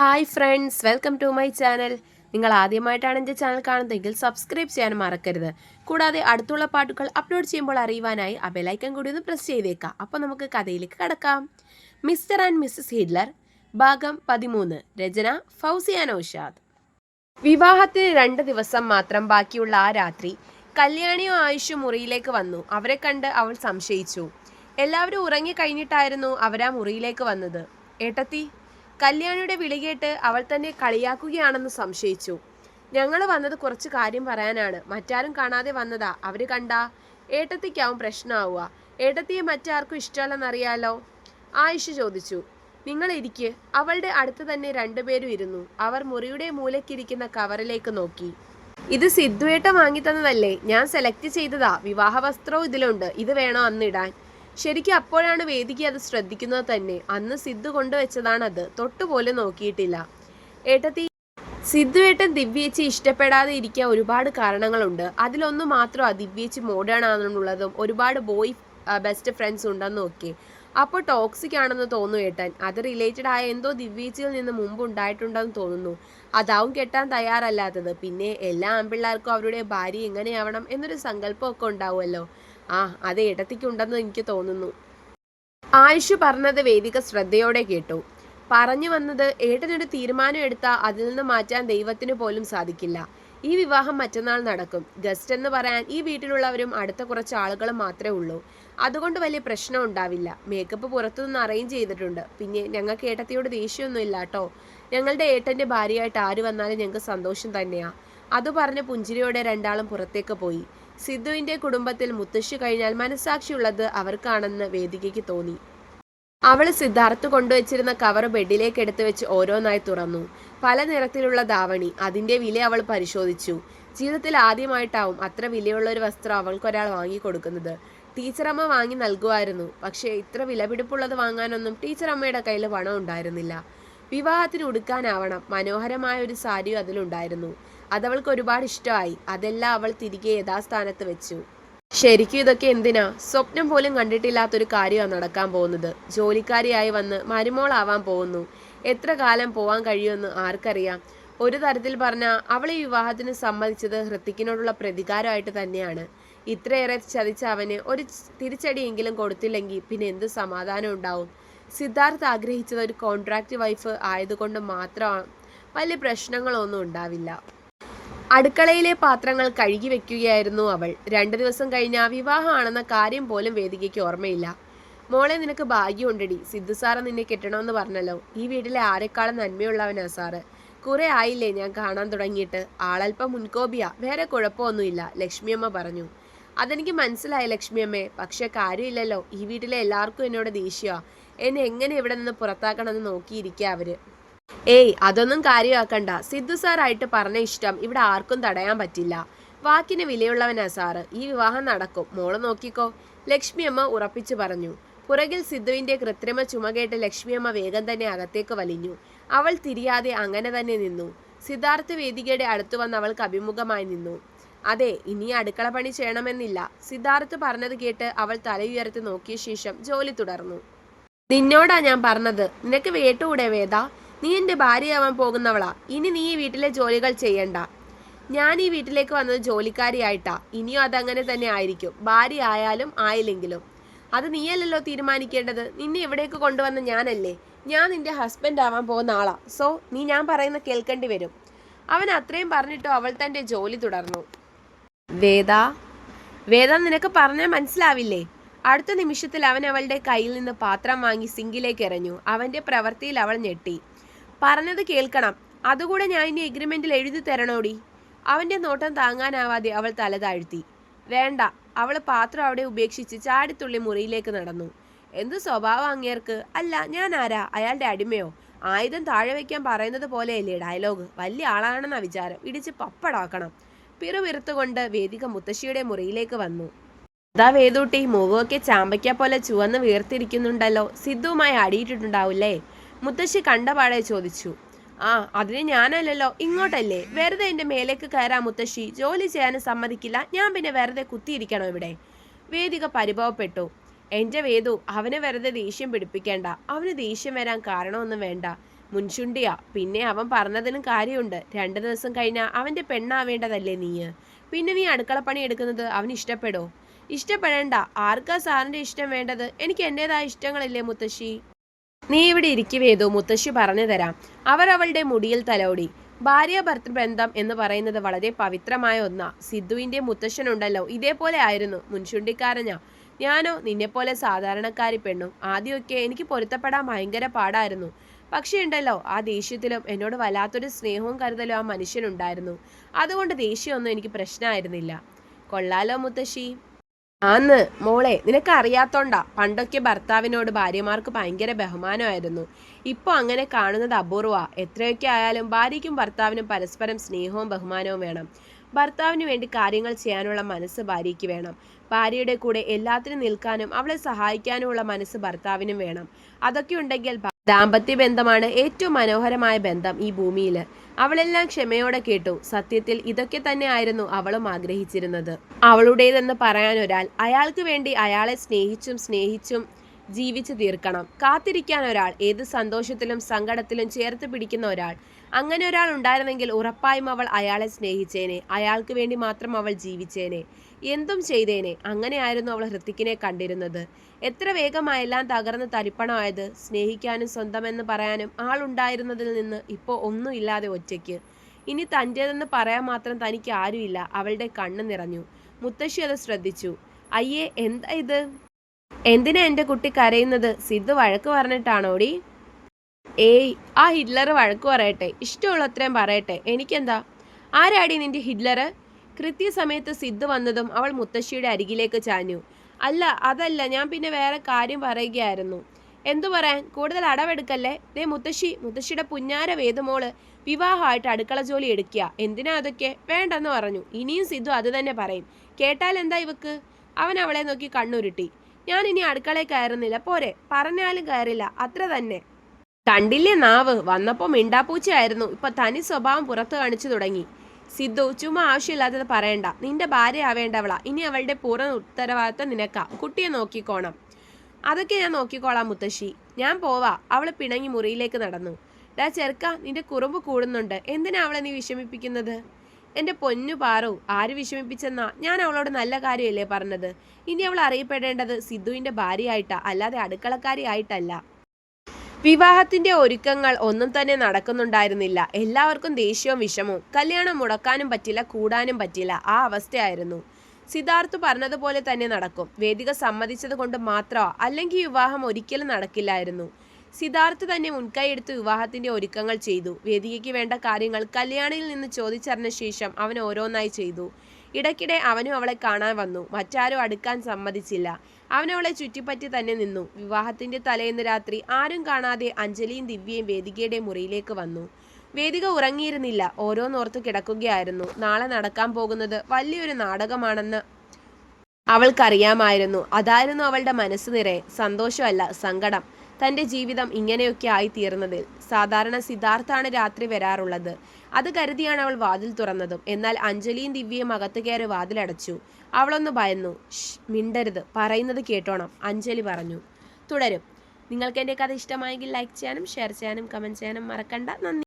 Hi friends welcome to my channel. നിങ്ങൾ ആദ്യമായിട്ടാണ് എന്റെ ചാനൽ കാണുന്നതെങ്കിൽ സബ്സ്ക്രൈബ് ചെയ്യാൻ മറക്കരുത്. കൂടാതെ അടുത്തുള്ള പാട്ടുകൾ അപ്ലോഡ് ചെയ്യുമ്പോൾ അറിയുവാനായി ആ ബെലൈക്കൺ കൂടി ഒന്ന് പ്രസ് ചെയ്തേക്കാം. അപ്പോൾ നമുക്ക് കഥയിലേക്ക് കടക്കാം. മിസ്റ്റർ ആൻഡ് മിസ്സസ് ഹിഡ്ലർ ഭാഗം പതിമൂന്ന് രചന ഫൗസിയ നൌഷാദ് വിവാഹത്തിന് രണ്ട് ദിവസം മാത്രം ബാക്കിയുള്ള ആ രാത്രി കല്യാണിയോ ആയുഷും മുറിയിലേക്ക് വന്നു. അവരെ കണ്ട് അവൾ സംശയിച്ചു. എല്ലാവരും ഉറങ്ങി കഴിഞ്ഞിട്ടായിരുന്നു അവരാ മുറിയിലേക്ക് വന്നത്. ഏട്ടത്തി കല്യാണിയുടെ വിളികേട്ട് അവൾ തന്നെ കളിയാക്കുകയാണെന്ന് സംശയിച്ചു. ഞങ്ങൾ വന്നത് കുറച്ച് കാര്യം പറയാനാണ്. മറ്റാരും കാണാതെ വന്നതാ. അവർ കണ്ടാ? ഏട്ടത്തിക്കാവും പ്രശ്നമാവുക ഏട്ടത്തിയെ മറ്റാർക്കും ഇഷ്ടമല്ലെന്നറിയാലോ ആയിഷ ചോദിച്ചു. നിങ്ങൾ ഇരിക്ക്. അവളുടെ അടുത്ത് തന്നെ രണ്ടുപേരും ഇരുന്നു. അവർ മുറിയുടെ മൂലക്കിരിക്കുന്ന കവറിലേക്ക് നോക്കി. ഇത് സിദ്ധുവേട്ട വാങ്ങി തന്നതല്ലേ ഞാൻ സെലക്ട് ചെയ്തതാ. വിവാഹ വസ്ത്രവും ഇതിലുണ്ട്. ഇത് വേണോ അന്നിടാൻ ശരിക്കും അപ്പോഴാണ് വേദിക്ക് അത് ശ്രദ്ധിക്കുന്നത് തന്നെ. അന്ന് സിദ്ധു കൊണ്ടുവച്ചതാണത്. തൊട്ടുപോലെ നോക്കിയിട്ടില്ല. ഏട്ടത്തി സിദ്ധുവേട്ടൻ ദിവ്യേച്ചി ഇഷ്ടപ്പെടാതെ ഇരിക്കാൻ ഒരുപാട് കാരണങ്ങളുണ്ട്. മാത്രം ആ ദിവ്യേച്ചി മോഡേൺ ആണെന്നുള്ളതും ഒരുപാട് ബോയ് ബെസ്റ്റ് ഫ്രണ്ട്സ് ഉണ്ടെന്നും ഒക്കെ. അപ്പോൾ ടോക്സിക് ആണെന്ന് തോന്നുന്നു ഏട്ടൻ. അത് റിലേറ്റഡ് ആയ എന്തോ ദിവ്യേച്ചിയിൽ നിന്ന് മുമ്പ് ഉണ്ടായിട്ടുണ്ടെന്ന് തോന്നുന്നു. അതാവും കെട്ടാൻ തയ്യാറല്ലാത്തത്. പിന്നെ എല്ലാ ആൺപിള്ളേർക്കും അവരുടെ ഭാര്യ എങ്ങനെയാവണം എന്നൊരു സങ്കല്പമൊക്കെ ഉണ്ടാവുമല്ലോ. ആ അത് ഇടത്തേക്കുണ്ടെന്ന് എനിക്ക് തോന്നുന്നു. ആയുഷ് പറഞ്ഞത് വേദിക ശ്രദ്ധയോടെ കേട്ടു. പറഞ്ഞു വന്നത് ഏട്ടനൊരു തീരുമാനം എടുത്താൽ അതിൽ നിന്ന് മാറ്റാൻ ദൈവത്തിന് പോലും സാധിക്കില്ല. ഈ വിവാഹം മറ്റന്നാൾ നടക്കും. ഗസ്റ്റ് എന്ന് പറയാൻ ഈ വീട്ടിലുള്ളവരും അടുത്ത കുറച്ച് ആളുകളും മാത്രമേ ഉള്ളൂ. അതുകൊണ്ട് വലിയ പ്രശ്നം ഉണ്ടാവില്ല. മേക്കപ്പ് പുറത്തുനിന്ന് അറേഞ്ച് ചെയ്തിട്ടുണ്ട്. പിന്നെ ഞങ്ങൾക്ക് ഏട്ടത്തിയോട് ദേഷ്യമൊന്നും ഇല്ല കേട്ടോ. ഞങ്ങളുടെ ഏട്ടന്റെ ഭാര്യയായിട്ട് ആര് വന്നാലും ഞങ്ങൾക്ക് സന്തോഷം തന്നെയാണ് അത് പറഞ്ഞ് പുഞ്ചിരിയോടെ രണ്ടാളും പുറത്തേക്ക് പോയി. സിദ്ധുവിന്റെ കുടുംബത്തിൽ മുത്തശ്ശി കഴിഞ്ഞാൽ മനസാക്ഷിയുള്ളത് അവർക്കാണെന്ന് വേദികയ്ക്ക് തോന്നി. അവൾ സിദ്ധാർത്ഥ് കൊണ്ടുവച്ചിരുന്ന കവർ ബെഡിലേക്ക് എടുത്തു വെച്ച് ഓരോന്നായി തുറന്നു. പല നിറത്തിലുള്ള ധാവണി അതിന്റെ വില അവൾ പരിശോധിച്ചു. ജീവിതത്തിൽ ആദ്യമായിട്ടാവും അത്ര വിലയുള്ള ഒരു വസ്ത്രം അവൾക്കൊരാൾ വാങ്ങിക്കൊടുക്കുന്നത്. ടീച്ചറമ്മ വാങ്ങി നൽകുമായിരുന്നു പക്ഷേ ഇത്ര വിലപിടിപ്പുള്ളത് വാങ്ങാനൊന്നും ടീച്ചറമ്മയുടെ കയ്യിൽ പണം ഉണ്ടായിരുന്നില്ല വിവാഹത്തിന് ഉടുക്കാനാവണം മനോഹരമായ ഒരു സാരിയും അതിലുണ്ടായിരുന്നു. അതവൾക്ക് ഒരുപാട് ഇഷ്ടമായി. അതെല്ലാം അവൾ തിരികെ യഥാസ്ഥാനത്ത് വെച്ചു. ശരിക്കും ഇതൊക്കെ എന്തിനാ? സ്വപ്നം പോലും കണ്ടിട്ടില്ലാത്തൊരു കാര്യമാണ് നടക്കാൻ പോകുന്നത്. ജോലിക്കാരിയായി വന്ന് മരുമോളാവാൻ പോകുന്നു. എത്ര കാലം പോവാൻ കഴിയുമെന്ന് ആർക്കറിയാം. ഒരു തരത്തിൽ പറഞ്ഞാൽ അവൾ ഈ വിവാഹത്തിന് സമ്മതിച്ചത് ഹൃത്തിക്കിനോടുള്ള പ്രതികാരമായിട്ട് തന്നെയാണ്. ഇത്രയേറെ ചതിച്ച അവന് ഒരു തിരിച്ചടിയെങ്കിലും കൊടുത്തില്ലെങ്കിൽ പിന്നെ എന്ത് സമാധാനം ഉണ്ടാവും? സിദ്ധാർത്ഥ് ആഗ്രഹിച്ചത് ഒരു കോൺട്രാക്റ്റ് വൈഫ് ആയതുകൊണ്ട് മാത്രം വലിയ പ്രശ്നങ്ങളൊന്നും ഉണ്ടാവില്ല. അടുക്കളയിലെ പാത്രങ്ങൾ കഴുകി വെക്കുകയായിരുന്നു അവൾ. രണ്ടു ദിവസം കഴിഞ്ഞ വിവാഹമാണെന്ന കാര്യം പോലും വേദികയ്ക്ക് ഓർമ്മയില്ല. മോളെ നിനക്ക് ഭാഗ്യമുണ്ടടി. സിദ്ധു സാറ് നിന്നെ കെട്ടണമെന്ന് പറഞ്ഞല്ലോ. ഈ വീട്ടിലെ ആരെക്കാളും നന്മയുള്ളവനാ സാറ്. കുറെ ആയില്ലേ ഞാൻ കാണാൻ തുടങ്ങിയിട്ട്. ആളല്പം മുൻകോപിയാ. വേറെ കുഴപ്പമൊന്നുമില്ല ലക്ഷ്മിയമ്മ പറഞ്ഞു. അതെനിക്ക് മനസ്സിലായി ലക്ഷ്മിയമ്മേ. പക്ഷെ കാര്യമില്ലല്ലോ. ഈ വീട്ടിലെ എല്ലാവർക്കും എന്നോട് ദേഷ്യമാണ് എന്നെ എങ്ങനെ ഇവിടെ നിന്ന് പുറത്താക്കണമെന്ന് നോക്കിയിരിക്കുക അവർ. ഏയ് അതൊന്നും കാര്യമാക്കണ്ട. സിദ്ധു സാറായിട്ട് പറഞ്ഞ ഇഷ്ടം ഇവിടെ ആർക്കും തടയാൻ പറ്റില്ല. വാക്കിന് വിലയുള്ളവനാ സാറ്. ഈ വിവാഹം നടക്കും. മോൾ നോക്കിക്കോ. ലക്ഷ്മിയമ്മ ഉറപ്പിച്ചു പറഞ്ഞു. പുറകിൽ സിദ്ധുവിന്റെ കൃത്രിമ ചുമകേട്ട് ലക്ഷ്മിയമ്മ വേഗം തന്നെ അകത്തേക്ക് വലിഞ്ഞു. അവൾ തിരിയാതെ അങ്ങനെ തന്നെ നിന്നു. സിദ്ധാർത്ഥ വേദികയുടെ അടുത്തു വന്ന് അവൾക്ക് അഭിമുഖമായി നിന്നു. അതെ ഇനി അടുക്കള പണി ചെയ്യണമെന്നില്ല. സിദ്ധാർത്ഥ് പറഞ്ഞത് കേട്ട് അവൾ തലയുയർത്തി നോക്കിയ ശേഷം ജോലി തുടർന്നു. നിന്നോടാ ഞാൻ പറഞ്ഞത്. നിനക്ക് വേട്ടുകൂടെ വേദ. നീ എന്റെ ഭാര്യയാവാൻ പോകുന്നവളാ. ഇനി നീ ഈ വീട്ടിലെ ജോലികൾ ചെയ്യണ്ട. ഞാൻ ഈ വീട്ടിലേക്ക് വന്നത് ജോലിക്കാരിയായിട്ടാ. ഇനിയും അതങ്ങനെ തന്നെ ആയിരിക്കും. ഭാര്യ ആയാലും ആയില്ലെങ്കിലും. അത് നീയല്ലല്ലോ തീരുമാനിക്കേണ്ടത്. നിന്നെ ഇവിടേക്ക് കൊണ്ടുവന്ന ഞാനല്ലേ. ഞാൻ നിന്റെ ഹസ്ബൻഡ് ആവാൻ പോകുന്ന ആളാ. സോ നീ ഞാൻ പറയുന്ന കേൾക്കേണ്ടി വരും. അവൻ അത്രയും പറഞ്ഞിട്ടോ അവൾ തന്റെ ജോലി തുടർന്നു. വേദ വേദ നിനക്ക് പറഞ്ഞാൽ മനസ്സിലാവില്ലേ? അടുത്ത നിമിഷത്തിൽ അവൻ അവളുടെ കയ്യിൽ നിന്ന് പാത്രം വാങ്ങി സിങ്കിലേക്ക് എറിഞ്ഞു. അവന്റെ പ്രവൃത്തിയിൽ അവൾ ഞെട്ടി. പറഞ്ഞത് കേൾക്കണം. അതുകൂടെ ഞാൻ ഇനി എഗ്രിമെന്റിൽ എഴുതി തരണോടി. അവന്റെ നോട്ടം താങ്ങാനാവാതെ അവൾ തല താഴ്ത്തി. വേണ്ട അവൾ പാത്രം അവിടെ ഉപേക്ഷിച്ച് ചാടിത്തുള്ളി മുറിയിലേക്ക് നടന്നു. എന്ത് സ്വഭാവം അങ്ങേർക്ക്? അല്ല ഞാൻ ആരാ? അയാളുടെ അടിമയോ? ആയുധം താഴെ വയ്ക്കാൻ പറയുന്നത് പോലെയല്ലേ ഡയലോഗ് വലിയ ആളാണെന്ന വിചാരം. ഇടിച്ച് പപ്പടാക്കണം. പിറുപിറുത്തുകൊണ്ട് വേദിക മുത്തശ്ശിയുടെ മുറിയിലേക്ക് വന്നു. അതാ വേദൂട്ടി മുഖമൊക്കെ ചാമ്പയ്ക്ക പോലെ ചുവന്ന് വീർത്തിരിക്കുന്നുണ്ടല്ലോ. സിദ്ധുവുമായി അടിയിട്ടിട്ടുണ്ടാവില്ലേ മുത്തശ്ശി കണ്ടപാടെ ചോദിച്ചു ആ അതിന് ഞാനല്ലല്ലോ ഇങ്ങോട്ടല്ലേ? വെറുതെ എന്റെ മേലേക്ക് കയറാം മുത്തശ്ശി ജോലി ചെയ്യാൻ സമ്മതിക്കില്ല ഞാൻ പിന്നെ വെറുതെ കുത്തിയിരിക്കണോ ഇവിടെ? വേദിക പരിഭവപ്പെട്ടു. എന്റെ വേദു അവന് വെറുതെ ദേഷ്യം പിടിപ്പിക്കേണ്ട അവന് ദേഷ്യം വരാൻ കാരണമൊന്നും വേണ്ട. മുൻചുണ്ടിയാ പിന്നെ അവൻ പറഞ്ഞതിനും കാര്യമുണ്ട്. രണ്ട് ദിവസം കഴിഞ്ഞാൽ അവന്റെ പെണ്ണാവേണ്ടതല്ലേ നീ? പിന്നെ നീ അടുക്കളപ്പണി എടുക്കുന്നത് അവൻ ഇഷ്ടപ്പെടോ? ഇഷ്ടപ്പെടേണ്ട ആർക്കാ സാറിന്റെ ഇഷ്ടം വേണ്ടത്? എനിക്ക് എന്റേതായ ഇഷ്ടങ്ങളില്ലേ മുത്തശ്ശി? നീ ഇവിടെ ഇരിക്കുവേതോ മുത്തശ്ശി പറഞ്ഞു തരാം. അവർ അവളുടെ മുടിയിൽ തലോടി. ഭാര്യ ഭർത്തൃബന്ധം എന്ന് പറയുന്നത് വളരെ പവിത്രമായ ഒന്നാ. സിദ്ധുവിന്റെ മുത്തശ്ശനുണ്ടല്ലോ. ഇതേപോലെ ആയിരുന്നു. മുൻചുണ്ടിക്കാരഞ്ഞ ഞാനോ നിന്നെപ്പോലെ സാധാരണക്കാരി പെണ്ണും. ആദ്യമൊക്കെ എനിക്ക് പൊരുത്തപ്പെടാൻ ഭയങ്കര പാടായിരുന്നു. പക്ഷേ ഉണ്ടല്ലോ ആ ദേഷ്യത്തിലും എന്നോട് വല്ലാത്തൊരു സ്നേഹവും കരുതലോ ആ മനുഷ്യനുണ്ടായിരുന്നു. അതുകൊണ്ട് ദേഷ്യമൊന്നും എനിക്ക് പ്രശ്നമായിരുന്നില്ല. കൊള്ളാലോ മുത്തശ്ശി. ആന്ന് മോളെ നിനക്ക് അറിയാത്തോണ്ടാ. പണ്ടൊക്കെ ഭർത്താവിനോട് ഭാര്യമാർക്ക് ഭയങ്കര ബഹുമാനമായിരുന്നു. ഇപ്പോൾ അങ്ങനെ കാണുന്നത് അപൂർവ എത്രയൊക്കെ ആയാലും ഭാര്യയ്ക്കും ഭർത്താവിനും പരസ്പരം സ്നേഹവും ബഹുമാനവും വേണം. ഭർത്താവിന് വേണ്ടി കാര്യങ്ങൾ ചെയ്യാനുള്ള മനസ്സ് ഭാര്യയ്ക്ക് വേണം. ഭാര്യയുടെ കൂടെ എല്ലാത്തിനും നിൽക്കാനും അവളെ സഹായിക്കാനുമുള്ള മനസ്സ് ഭർത്താവിനും വേണം. അതൊക്കെ ഉണ്ടെങ്കിൽ ദാമ്പത്യ ബന്ധമാണ് ഏറ്റവും മനോഹരമായ ബന്ധം ഈ ഭൂമിയിൽ അവളെല്ലാം ക്ഷമയോടെ കേട്ടു. സത്യത്തിൽ ഇതൊക്കെ തന്നെ ആയിരുന്നു അവളും ആഗ്രഹിച്ചിരുന്നത്. അവളുടേതെന്ന് പറയാൻ ഒരാൾ അയാൾക്ക് വേണ്ടി അയാളെ സ്നേഹിച്ചും സ്നേഹിച്ചും ജീവിച്ചു തീർക്കണം. കാത്തിരിക്കാൻ ഒരാൾ ഏത് സന്തോഷത്തിലും സങ്കടത്തിലും ചേർത്ത് പിടിക്കുന്ന ഒരാൾ. അങ്ങനെ ഒരാൾ ഉണ്ടായിരുന്നെങ്കിൽ ഉറപ്പായും അവൾ അയാളെ സ്നേഹിച്ചേനെ. അയാൾക്ക് വേണ്ടി മാത്രം അവൾ ജീവിച്ചേനെ. എന്തും ചെയ്തേനെ. അങ്ങനെയായിരുന്നു അവൾ ഹൃത്തിക്കിനെ കണ്ടിരുന്നത്. എത്ര വേഗമായെല്ലാം തകർന്ന് തരിപ്പണമായത് സ്നേഹിക്കാനും സ്വന്തമെന്ന് പറയാനും ആളുണ്ടായിരുന്നതിൽ നിന്ന് ഇപ്പോൾ ഒന്നുമില്ലാതെ ഒറ്റയ്ക്ക്. ഇനി തന്റേതെന്ന് പറയാൻ മാത്രം തനിക്ക് ആരുമില്ല. അവളുടെ കണ്ണ് നിറഞ്ഞു. മുത്തശ്ശി അത് ശ്രദ്ധിച്ചു. അയ്യേ എന്താ ഇത്? എന്തിനാ എന്റെ കുട്ടി കരയുന്നത്? സിദ്ധു വഴക്ക് പറഞ്ഞിട്ടാണോടി? ഏയ് ആ ഹിറ്റ്ലർ വഴക്ക് പറയട്ടെ. ഇഷ്ടമുള്ള അത്രയും പറയട്ടെ. എനിക്കെന്താ? ആരാടി നിന്റെ ഹിറ്റ്ലർ കൃത്യസമയത്ത് സിദ്ധു വന്നതും അവൾ മുത്തശ്ശിയുടെ അരികിലേക്ക് ചാഞ്ഞു. അല്ല അതല്ല ഞാൻ പിന്നെ വേറെ കാര്യം പറയുകയായിരുന്നു. എന്തു പറയാൻ? കൂടുതൽ അടവെടുക്കല്ലേ? ദേ മുത്തശ്ശി മുത്തശ്ശിയുടെ പുഞ്ഞാര വേദമോൾ വിവാഹമായിട്ട് അടുക്കള ജോലി എടുക്കുക. എന്തിനാ അതൊക്കെ? വേണ്ടെന്ന് പറഞ്ഞു. ഇനിയും സിദ്ധു അത് തന്നെ പറയും. കേട്ടാൽ എന്താ ഇവക്ക്? അവൻ അവളെ നോക്കി കണ്ണുരുട്ടി. ഞാൻ ഇനി അടുക്കളയിൽ കയറുന്നില്ല. പോരെ. പറഞ്ഞാലും കയറില്ല. അത്ര തന്നെ. കണ്ടില്ലേ നാവ്? വന്നപ്പോൾ മിണ്ടാപ്പൂച്ചയായിരുന്നു. ഇപ്പൊ തനി സ്വഭാവം പുറത്തു കാണിച്ചു തുടങ്ങി. സിദ്ധു ചുമ്മാ ആവശ്യമില്ലാത്തത് പറയണ്ട. നിന്റെ ഭാര്യ ആവേണ്ടവള. ഇനി അവളുടെ പൂർണ ഉത്തരവാദിത്വം നിനക്കാ. കുട്ടിയെ നോക്കിക്കോണം. അതൊക്കെ ഞാൻ നോക്കിക്കോളാം മുത്തശ്ശി. ഞാൻ പോവാ. അവൾ പിണങ്ങി മുറിയിലേക്ക് നടന്നു. ഡാ ചെറുക്ക നിന്റെ കുറുമ്പ് കൂടുന്നുണ്ട്. എന്തിനാ അവളെ നീ വിഷമിപ്പിക്കുന്നത്? എന്റെ പൊന്നു പാറു ആര് വിഷമിപ്പിച്ചെന്നാ? ഞാൻ അവളോട് നല്ല കാര്യമല്ലേ പറഞ്ഞത്? ഇനി അവൾ അറിയപ്പെടേണ്ടത് സിദ്ധുവിന്റെ ഭാര്യയായിട്ടാ അല്ലാതെ അടുക്കളക്കാരി ആയിട്ടല്ല. വിവാഹത്തിന്റെ ഒരുക്കങ്ങൾ ഒന്നും തന്നെ നടക്കുന്നുണ്ടായിരുന്നില്ല. എല്ലാവർക്കും ദേഷ്യവും വിഷമവും. കല്യാണം മുടക്കാനും പറ്റില്ല കൂടാനും പറ്റില്ല. ആ അവസ്ഥയായിരുന്നു. സിദ്ധാർത്ഥ് പറഞ്ഞതുപോലെ തന്നെ നടക്കും. വേദിക സമ്മതിച്ചത് കൊണ്ട് മാത്രമോ അല്ലെങ്കിൽ വിവാഹം ഒരിക്കലും നടക്കില്ലായിരുന്നു. സിദ്ധാർത്ഥ് തന്നെ മുൻകൈയെടുത്ത് വിവാഹത്തിന്റെ ഒരുക്കങ്ങൾ ചെയ്തു. വേദികയ്ക്ക് വേണ്ട കാര്യങ്ങൾ കല്യാണിയിൽ നിന്ന് ചോദിച്ചറിഞ്ഞ ശേഷം അവൻ ഓരോന്നായി ചെയ്തു. ഇടയ്ക്കിടെ അവനും അവളെ കാണാൻ വന്നു. മറ്റാരും അടുക്കാൻ സമ്മതിച്ചില്ല. അവനവളെ ചുറ്റിപ്പറ്റി തന്നെ നിന്നു. വിവാഹത്തിന്റെ തലേന്ന് രാത്രി ആരും കാണാതെ അഞ്ജലിയും ദിവ്യയും വേദികയുടെ മുറിയിലേക്ക് വന്നു. വേദിക ഉറങ്ങിയിരുന്നില്ല. ഓരോന്നോർത്ത് കിടക്കുകയായിരുന്നു. നാളെ നടക്കാൻ പോകുന്നത് വലിയൊരു നാടകമാണെന്ന് അവൾക്കറിയാമായിരുന്നു. അതായിരുന്നു അവളുടെ മനസ്സ് നിറയെ. സന്തോഷമല്ല സങ്കടം. തന്റെ ജീവിതം ഇങ്ങനെയൊക്കെ ആയി തീർന്നതിൽ സാധാരണ സിദ്ധാർത്ഥാണ് രാത്രി വരാറുള്ളത്. അത് കരുതിയാണ് അവൾ വാതിൽ തുറന്നതും. എന്നാൽ അഞ്ജലിയും ദിവ്യയും അകത്ത് കയറി വാതിലടച്ചു. അവളൊന്ന് ഭയന്നു. മിണ്ടരുത്. പറയുന്നത് കേട്ടോണം അഞ്ജലി പറഞ്ഞു. തുടരും. നിങ്ങൾക്ക് എന്റെ കഥ ഇഷ്ടമായെങ്കിൽ ലൈക്ക് ചെയ്യാനും ഷെയർ ചെയ്യാനും കമന്റ് ചെയ്യാനും മറക്കണ്ട. നന്ദി.